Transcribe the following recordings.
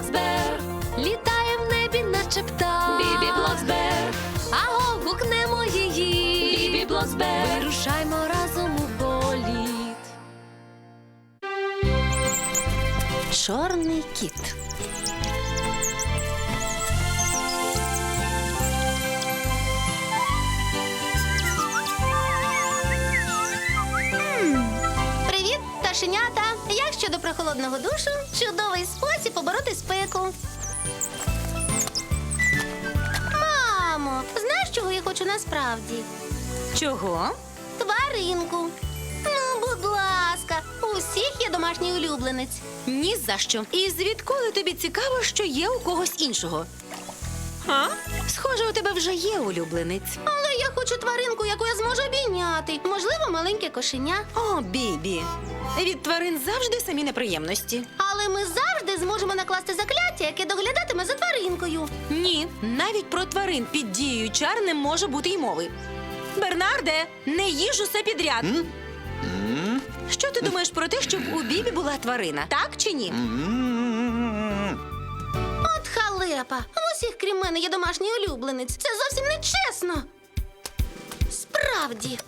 Бібі Блоксберг, літає в небі, наче птах. Бібі Блоксбер, аго, гукнемо її. Бібі Блоксбер, вирушаймо разом у політ. Чорний кіт. Як холодного душу? Чудовий спосіб побороти спеку. Мамо, знаєш, чого я хочу насправді? Чого? Тваринку. Ну, будь ласка, у всіх є домашній улюбленець. Ні за що. І звідколи тобі цікаво, що є у когось іншого? А? Схоже, у тебе вже є улюбленець. Але я хочу тваринку, яку я зможу обійняти. Можливо, маленьке кошеня. О, Бібі. Від тварин завжди самі неприємності. Але ми завжди зможемо накласти закляття, яке доглядатиме за тваринкою. Ні, навіть про тварин під дією чар не може бути й мови. Бернарде, не їж усе підряд. Що ти думаєш про те, щоб у Бібі була тварина? Так чи ні? Халепа. В усіх, крім мене, є домашній улюбленець. Це зовсім не чесно. Справді.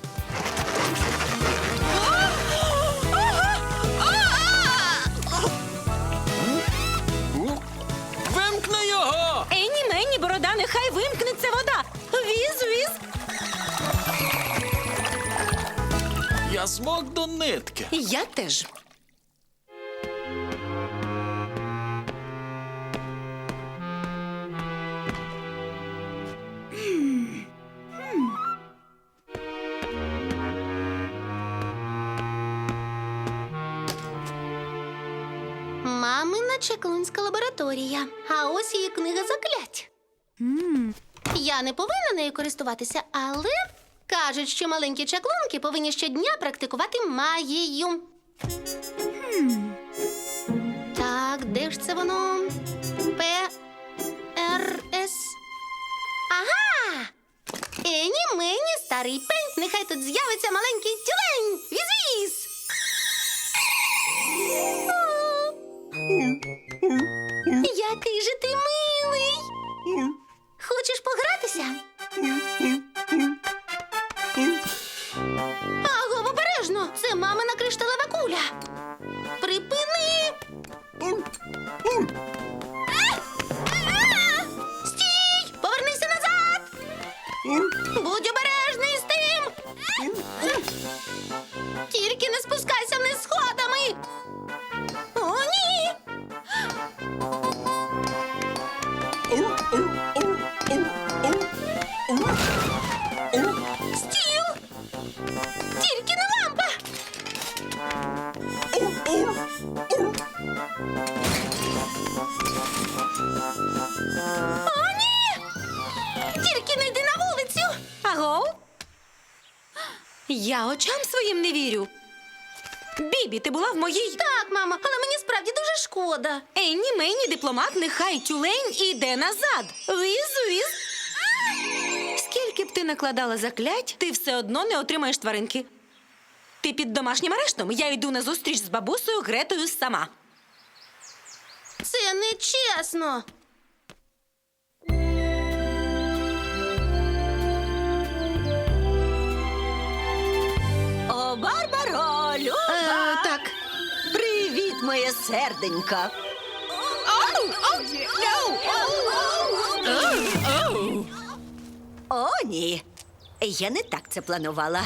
Вимкни його! Ені мені, борода, нехай вимкнеться вода. Віз, віз. Я змок до нитки. Я теж. Мамина лабораторія. А ось її книга заклять. Я не повинна нею користуватися, але кажуть, що маленькі чаклунки повинні щодня практикувати магію. Так, де ж це воно? П. Р. С. Ага! Ені мені старий пень. Нехай тут з'явиться маленький тюлень. Віз-віз! Який же ти милий. Вулицю! Аго? Я очам своїм не вірю. Бібі, ти була в моїй. Так, мамо, але мені справді дуже шкода. Енні мені дипломат, нехай тюлень іде назад. Віз, віз. Скільки б ти накладала заклять, ти все одно не отримаєш тваринки. Ти під домашнім арештом. Я йду на зустріч з бабусею Гретою сама. Це не чесно. Моє серденько. О, ні. Я не так це планувала.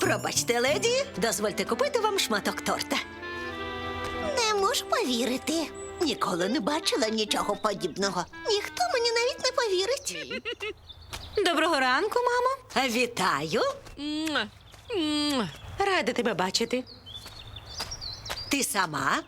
Пробачте, леді, дозвольте купити вам шматок торта. Не можу повірити. Ніколи не бачила нічого подібного. Ніхто мені навіть не повірить. Доброго ранку, мамо. Вітаю. Рада тебе бачити. Ти сама?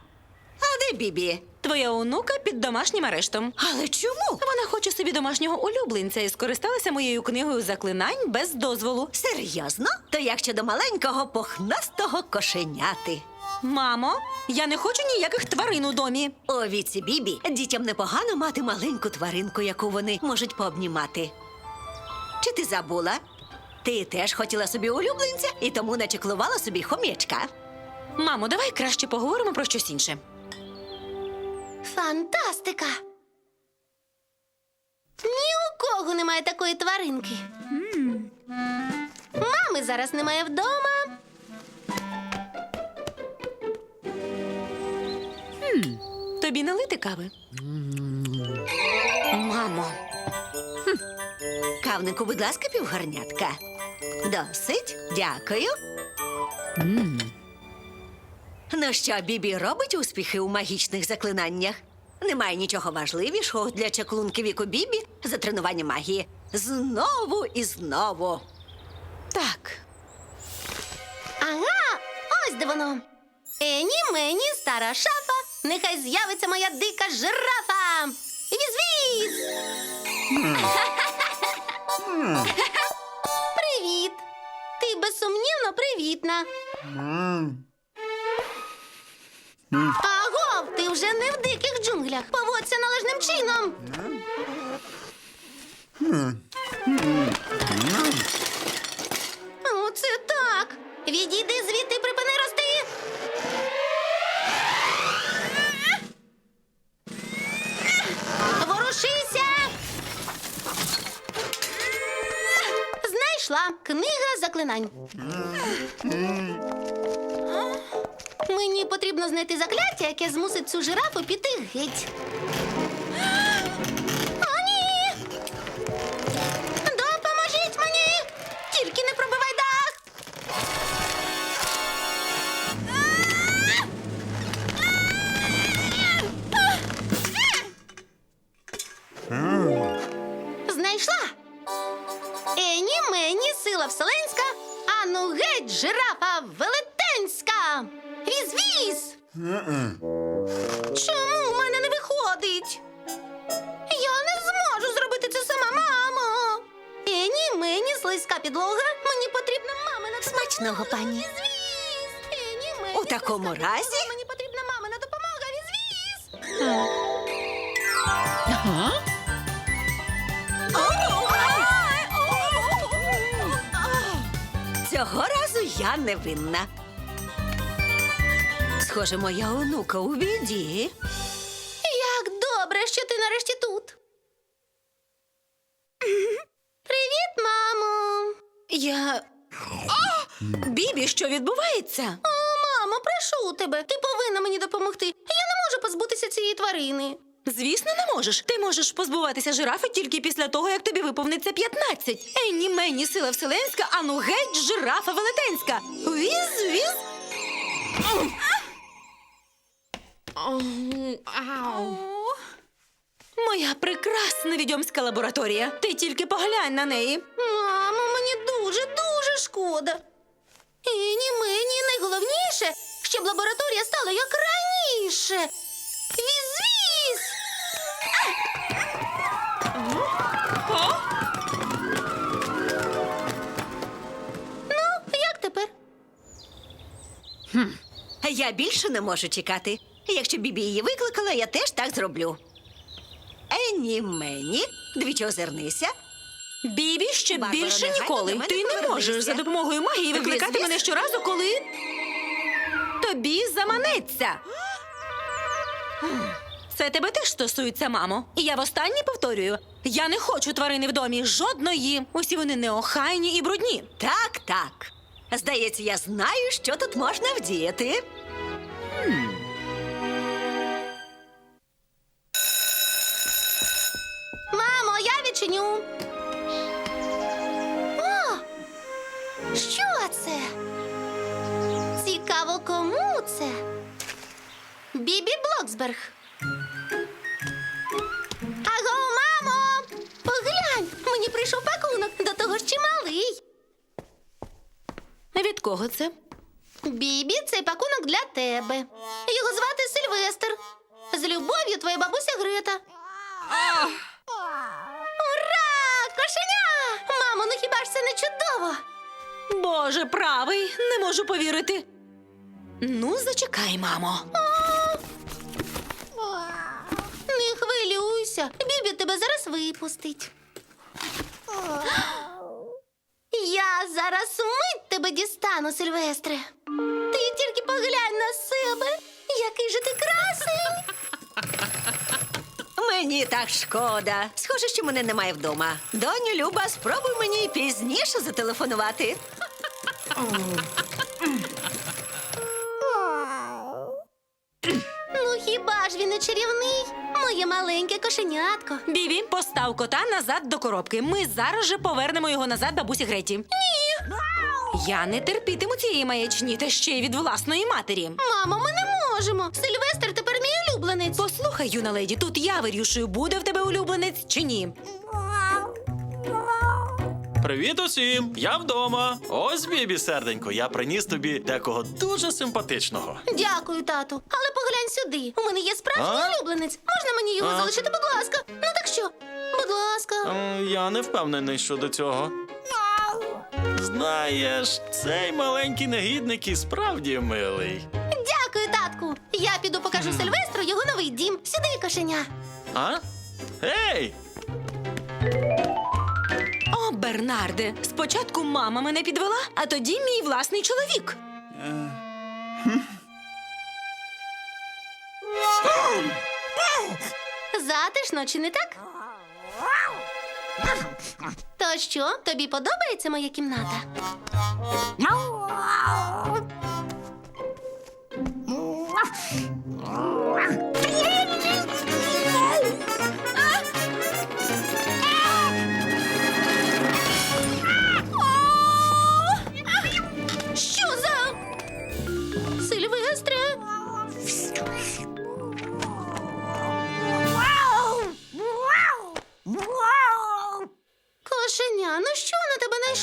А де Бібі? Твоя онука під домашнім арештом. Але чому? Вона хоче собі домашнього улюбленця і скористалася моєю книгою заклинань без дозволу. Серйозно? То як щодо маленького пухнастого кошеняти? Мамо, я не хочу ніяких тварин у домі. У віці Бібі дітям непогано мати маленьку тваринку, яку вони можуть пообнімати. Чи ти забула? Ти теж хотіла собі улюбленця і тому начеклувала собі хомячка. Мамо, давай краще поговоримо про щось інше. Фантастика! Ні у кого немає такої тваринки. Мами зараз немає вдома. Тобі налити кави? Мамо, Кавнику, будь ласка, півгарнятка. Досить, дякую. Ну що, Бібі робить успіхи у магічних заклинаннях? Немає нічого важливішого для чаклунки віку Бібі за тренування магії. Знову і знову. так. Ага, ось де воно. Ені мені стара шафа. Нехай з'явиться моя дика жирафа. Віз-віз! Привіт! Ти безсумнівно привітна. Агов, ти вже не в диких джунглях. Поводься належним чином. Оце так. Відійди звідти, припини рости. Ворушися. Знайшла книга заклинань. Мені потрібно знайти закляття, яке змусить цю жирафу піти геть. О! Допоможіть мені! Тільки не пробивай дах! Знайшла! Ені мені сила вселенська, а ну геть жирафа Чому в мене не виходить? Я не зможу зробити це сама, мамо. Ені мені слизька підлога. Мені потрібна мамина допомога. Смачного, пані. Віз-віз! Ені мені У такому слизька разі? підлога. Мені потрібна мамина допомога. Віз-віз! Цього разу я не винна. Схоже, моя онука у біді. Як добре, що ти нарешті тут. Привіт, мамо. Я. Бібі, що відбувається? О, мамо, прошу тебе. Ти повинна мені допомогти. Я не можу позбутися цієї тварини. Звісно, не можеш. Ти можеш позбуватися жирафи тільки після того, як тобі виповниться 15. Енні мені сила вселенська, а ну геть жирафа велетенська. Віз, віз. Моя прекрасна відьомська лабораторія. Ти тільки поглянь на неї. Мамо, мені дуже, дуже шкода. І ні мені найголовніше, щоб лабораторія стала як раніше. Віз-віз! Ну, як тепер? Я більше не можу чекати. Якщо Бібі її викликала, я теж так зроблю. Ені мені, двічі озирнися. Бібі, ще Барбаро, більше негайно ніколи. до мене Ти не повернися. можеш за допомогою магії викликати мене щоразу, коли тобі заманеться. Це тебе теж стосується, мамо. І я востаннє повторюю: я не хочу тварини в домі жодної. Усі вони неохайні і брудні. Так, так. Здається, я знаю, що тут можна вдіяти. Бібі Блоксберг. Аго, мамо! Поглянь, мені прийшов пакунок, до того ж чималий. Від кого це? Бібі, цей пакунок для тебе. Його звати Сильвестр. З любов'ю, твоя бабуся Грета. Ура! Кошеня! Мамо, ну хіба ж це не чудово? Боже, правий, не можу повірити. Ну, зачекай, мамо. Хвилюйся. Бібі тебе зараз випустить. Я зараз мить тебе дістану, Сильвестре. Ти тільки поглянь на себе. Який же ти красень! Мені так шкода. Схоже, що мене немає вдома. Доню Люба, спробуй мені пізніше зателефонувати. Ну хіба ж він не чарівний? Моє маленьке кошенятко. Біві, постав кота назад до коробки. Ми зараз же повернемо його назад бабусі Греті. Ні. Я не терпітиму цієї маячні, та ще й від власної матері. Мамо, ми не можемо. Сильвестр тепер мій улюбленець. Послухай, юна леді, тут я вирішую, буде в тебе улюбленець чи ні. Привіт усім! Я вдома. Ось бібі, серденько. Я приніс тобі декого дуже симпатичного. Дякую, тату. Але поглянь сюди. У мене є справжній А? улюбленець. Можна мені його А? залишити, будь ласка. Ну так що? Будь ласка. Ем, Я не впевнений щодо цього. Знаєш, цей маленький негідник і справді милий. Дякую, татку. Я піду покажу Сильвестру його новий дім. Сюди, кошеня. А? Ей! Бернарде, спочатку мама мене підвела, а тоді мій власний чоловік. Затишно, чи не так? То що, тобі подобається моя кімната?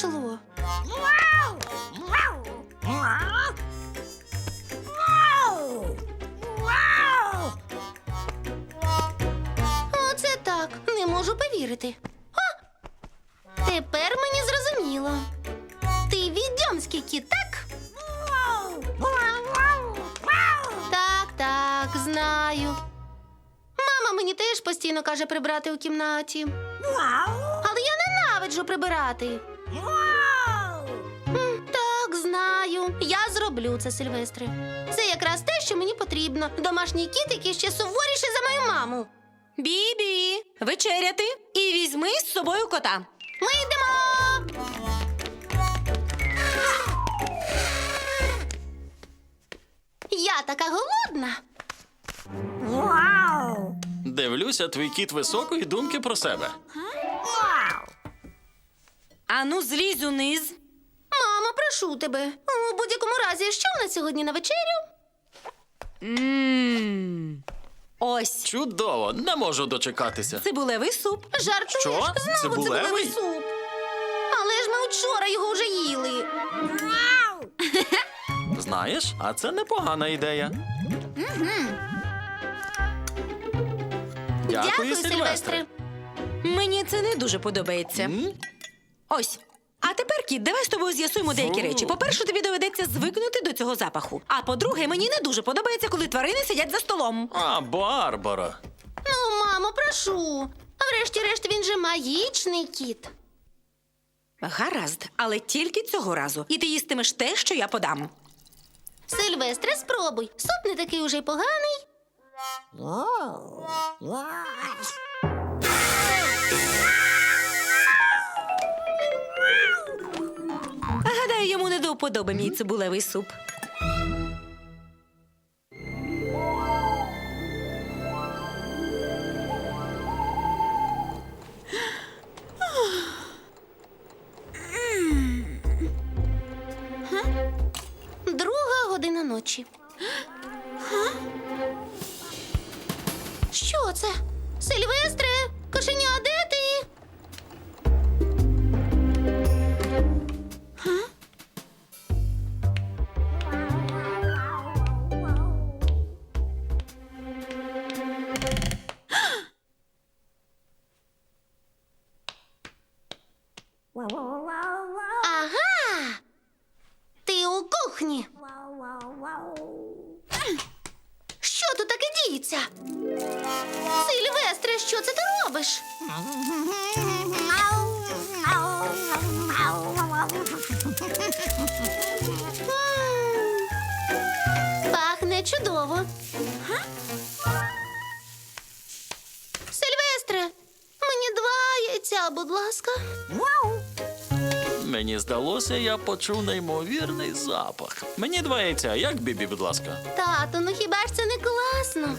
На? Оце так, не можу повірити. А! Тепер мені зрозуміло. Ти відьомський кіт, так? Так, так, знаю. Мама мені теж постійно каже прибрати у кімнаті. Але я ненавиджу прибирати. М, Так, знаю. Я зроблю це, Сильвестре. Це якраз те, що мені потрібно. Домашній кіт, який ще суворіший за мою маму. Бібі, вечеряти і візьми з собою кота. Ми йдемо. Я така голодна. Дивлюся, твій кіт високої думки про себе. Ану, злізь униз. Мамо, прошу тебе. У будь-якому разі, що у нас сьогодні на вечерю? Мм. Ось Чудово, не можу дочекатися. цибулевий суп. Жартуєш? Що? Знову Цибулевий? цибулевий суп. Але ж ми вчора його вже їли. Знаєш, а це непогана ідея. Дякую, Дякую, Сильвестре. Сильвестре. Мені це не дуже подобається. М? Ось. А тепер, кіт, давай з тобою з'ясуємо деякі речі. По-перше, тобі доведеться звикнути до цього запаху. А по-друге, мені не дуже подобається, коли тварини сидять за столом. А, Барбара. Ну, мамо, прошу. Врешті-решт, він же магічний кіт. Гаразд, але тільки цього разу. І ти їстимеш те, що я подам. Сильвестре, спробуй. Суп не такий уже й поганий. Гадаю, йому не до вподоби мій цибулевий суп. Друга година ночі. Що це? Сильвестре, здалося, я почув неймовірний запах. Мені два яйця, як бібі, будь ласка. Тато, ну хіба ж це не класно?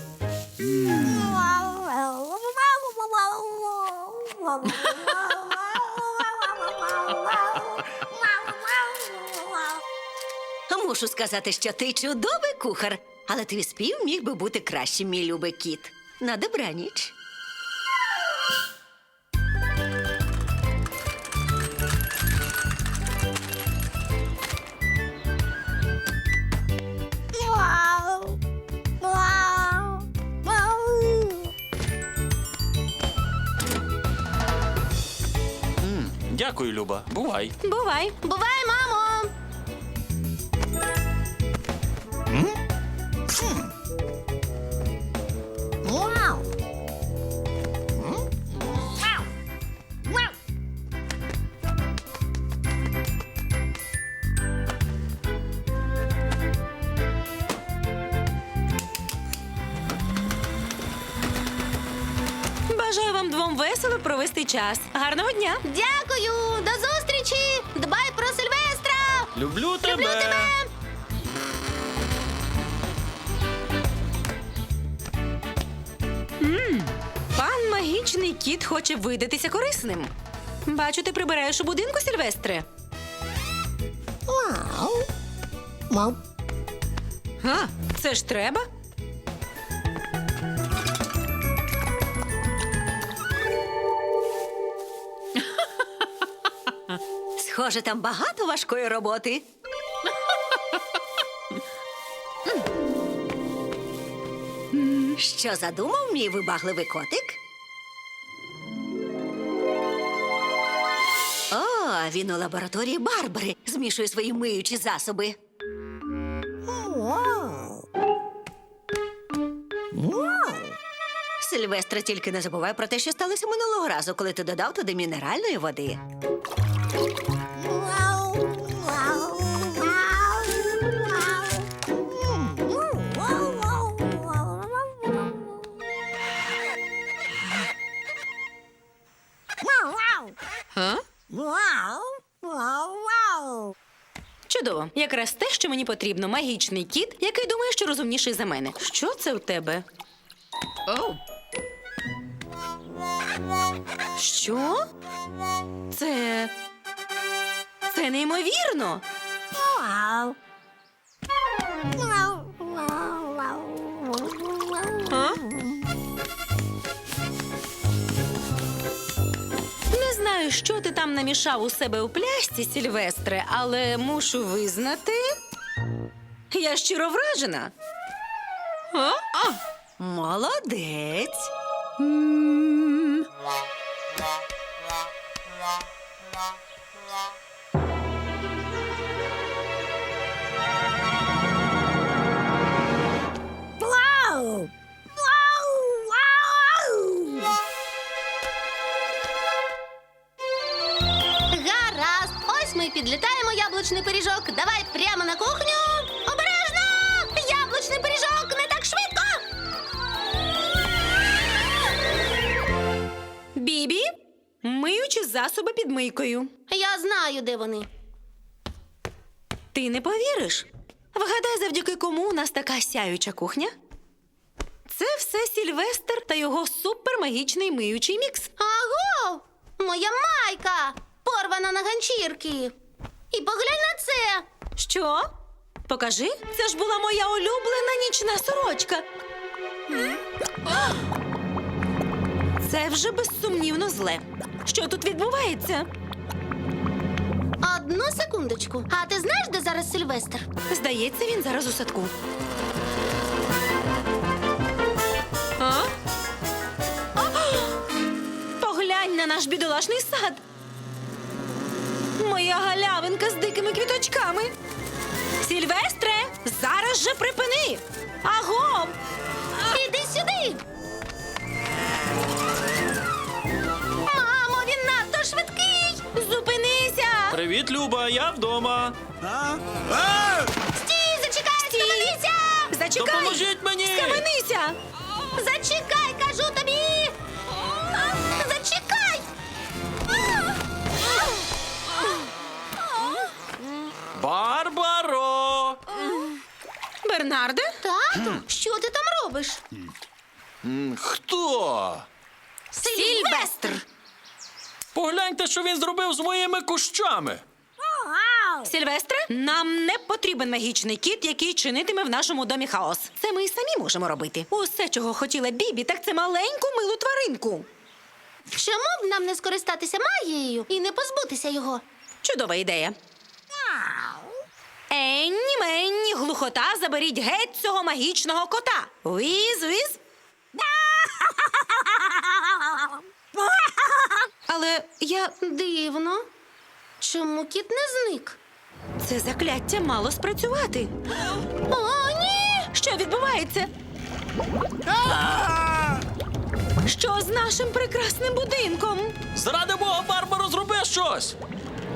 Мушу сказати, що ти чудовий кухар, але твій спів міг би бути кращим, мій любий кіт. На добраніч. Дякую, Люба. Бувай. Бувай. Бувай, мамо! Бажаю вам двом весело провести час. Гарного дня! Дякую! Люблю тебе. Люблю тебе! Пан магічний кіт хоче видатися корисним. Бачу, ти прибираєш у будинку, Сильвестре. А, це ж треба. Схоже, там багато важкої роботи. Що задумав мій вибагливий котик? О, він у лабораторії Барбари змішує свої миючі засоби. Сильвестре, тільки не забувай про те, що сталося минулого разу, коли ти додав туди мінеральної води. Що мені потрібно. Магічний кіт, який думає, що розумніший за мене. Що це у тебе? Оу. Що? Це. Це неймовірно. А? Не знаю, що ти там намішав у себе у пляшці, Сільвестре, але мушу визнати. Я щиро вражена. А? А. Молодець. М. Гаразд! Ось ми підлітаємо яблучний пиріжок. Давай прямо на кухню. Бібі, миючі засоби під мийкою. Я знаю, де вони. Ти не повіриш. Вгадай, завдяки кому у нас така сяюча кухня? Це все Сільвестр та його супермагічний миючий мікс. Аго! Моя майка! Порвана на ганчірки. І поглянь на це. Що? Покажи, це ж була моя улюблена нічна сорочка. Це вже безсумнівно зле. Що тут відбувається? Одну секундочку. А ти знаєш, де зараз Сильвестр? Здається, він зараз у садку. А? А! Поглянь на наш бідолашний сад. Моя галявинка з дикими квіточками. Сільвестре, зараз же припини. Агом! Іди Привіт, Люба, я вдома. Стій, зачекай, схаменися! Зачекай! Допоможіть мені! Схаменися! Зачекай, кажу тобі! Зачекай! Барбаро! Бернарде? Тату, що ти там робиш? М, Хто? Сільвестр! Погляньте, що він зробив з моїми кущами. Сільвестре, нам не потрібен магічний кіт, який чинитиме в нашому домі хаос. Це ми і самі можемо робити. Усе, чого хотіла Бібі, так це маленьку милу тваринку. Чому б нам не скористатися магією і не позбутися його? Чудова ідея. Енні, Менні, глухота, заберіть геть цього магічного кота. Віз, віз. Але я. Дивно. Чому кіт не зник? Це закляття мало спрацювати. О, ні! Що відбувається? Що з нашим прекрасним будинком? Заради Бога, Барбаро, зроби щось!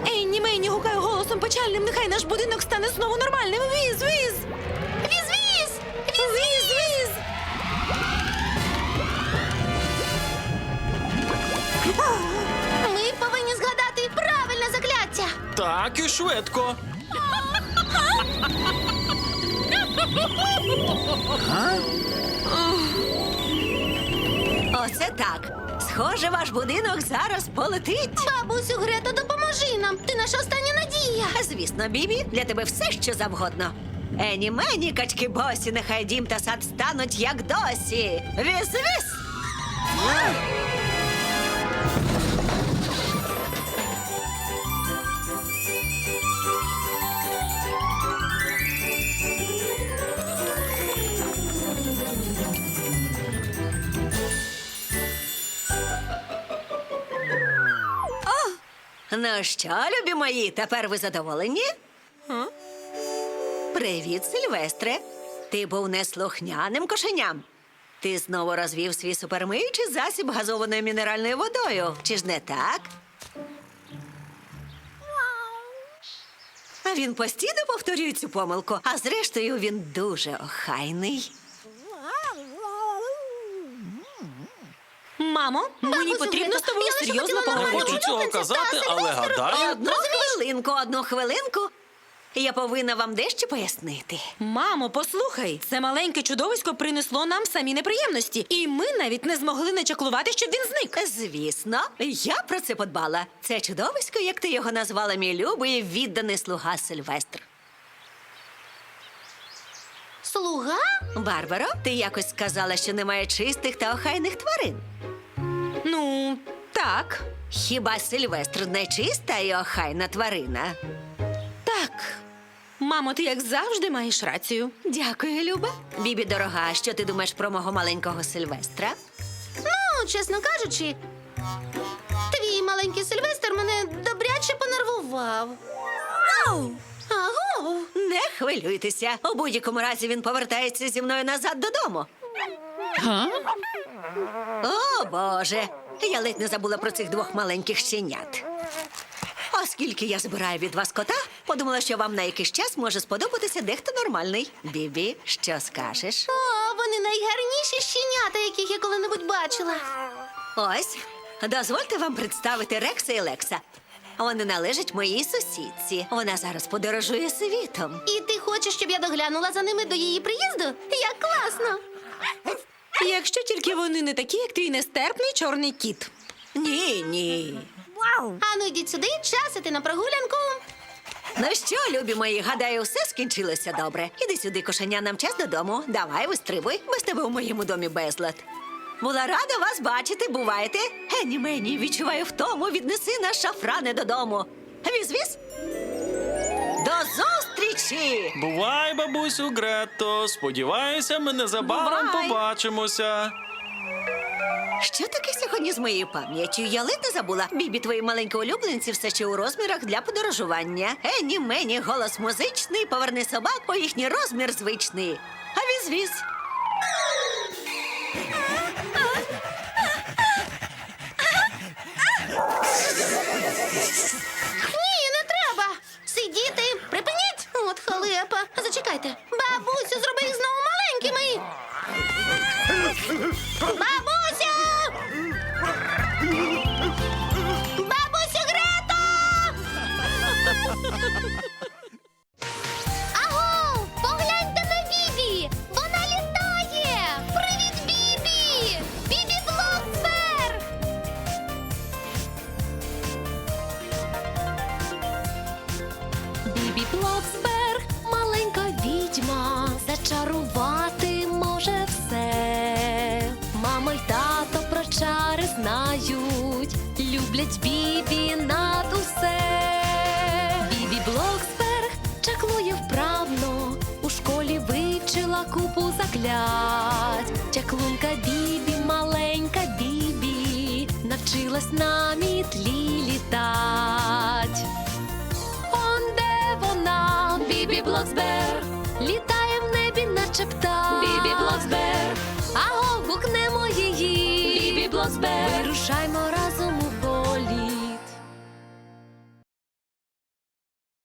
Енні Менні гукає голосом печальним. Нехай наш будинок стане знову нормальним. Віз, віз! Віз-віз! Віз, віз! Так і швидко. Оце так. Схоже, ваш будинок зараз полетить. Бабусю Грето, допоможи нам. Ти наша остання надія. Звісно, Бібі, для тебе все, що завгодно. Ені мені, качки босі, нехай дім та сад стануть як досі. Віз-віз! Ну що, любі мої, тепер ви задоволені? Привіт, Сильвестре. Ти був неслухняним кошеням. Ти знову розвів свій супермиючий засіб газованою мінеральною водою. Чи ж не так? А він постійно повторює цю помилку, а зрештою він дуже охайний. Мамо, мені Бабусю потрібно Грето, з тобою я лише серйозно хотіла Не хочу цього казати, але гадаю. Одну хвилинку, одну хвилинку. Я повинна вам дещо пояснити. Мамо, послухай, це маленьке чудовисько принесло нам самі неприємності, і ми навіть не змогли начаклувати, щоб він зник. Звісно, я про це подбала. Це чудовисько, як ти його назвала, мій любий відданий слуга Сильвестр. Слуга? Барбаро, ти якось сказала, що немає чистих та охайних тварин. Ну, так, Хіба Сильвестр не чиста і охайна тварина? так. Мамо, ти як завжди маєш рацію. Дякую, Люба. Бібі, дорога, що ти думаєш про мого маленького Сильвестра? Ну, чесно кажучи, твій маленький Сильвестр мене добряче понервував. Аго! Не хвилюйтеся. У будь-якому разі він повертається зі мною назад додому. О, Боже! Я ледь не забула про цих двох маленьких щенят. Оскільки я збираю від вас кота, подумала, що вам на якийсь час може сподобатися дехто нормальний. Бібі, що скажеш? О, вони найгарніші щенята, яких я коли-небудь бачила. Ось, дозвольте вам представити Рекса і Лекса. Вони належать моїй сусідці. Вона зараз подорожує світом. І ти хочеш, щоб я доглянула за ними до її приїзду? Як класно! Якщо тільки вони не такі, як твій нестерпний чорний кіт. Ні, ні. Ану, йдіть сюди, час іти на прогулянку. Ну що, любі мої, гадаю, все скінчилося добре. Іди сюди, кошеня, нам час додому. Давай, вистрибуй, без тебе у моєму домі безлад. Була рада вас бачити, бувайте. Гені мені, відчуваю втому, віднеси наш шафране додому. Віз-віз. До зустрічі! Бувай, бабусю Грето. Сподіваюся, ми незабаром Бувай. побачимося. Що таке сьогодні з моєю пам'яттю? Я ледь не забула. Бібі, твої маленькі улюбленці все ще у розмірах для подорожування. Ені мені голос музичний, поверни собак, по їхній розмір звичний. А віз-віз. Чекайте, бабусю, зроби їх знову маленькими. Бабу! Люблять бібі над усе. Бібі Блоксберг чаклує вправно, у школі вивчила купу заклять. Чаклунка Бібі, маленька Бібі, навчилась на мітлі літать. Он де вона, Бібі Блоксберг,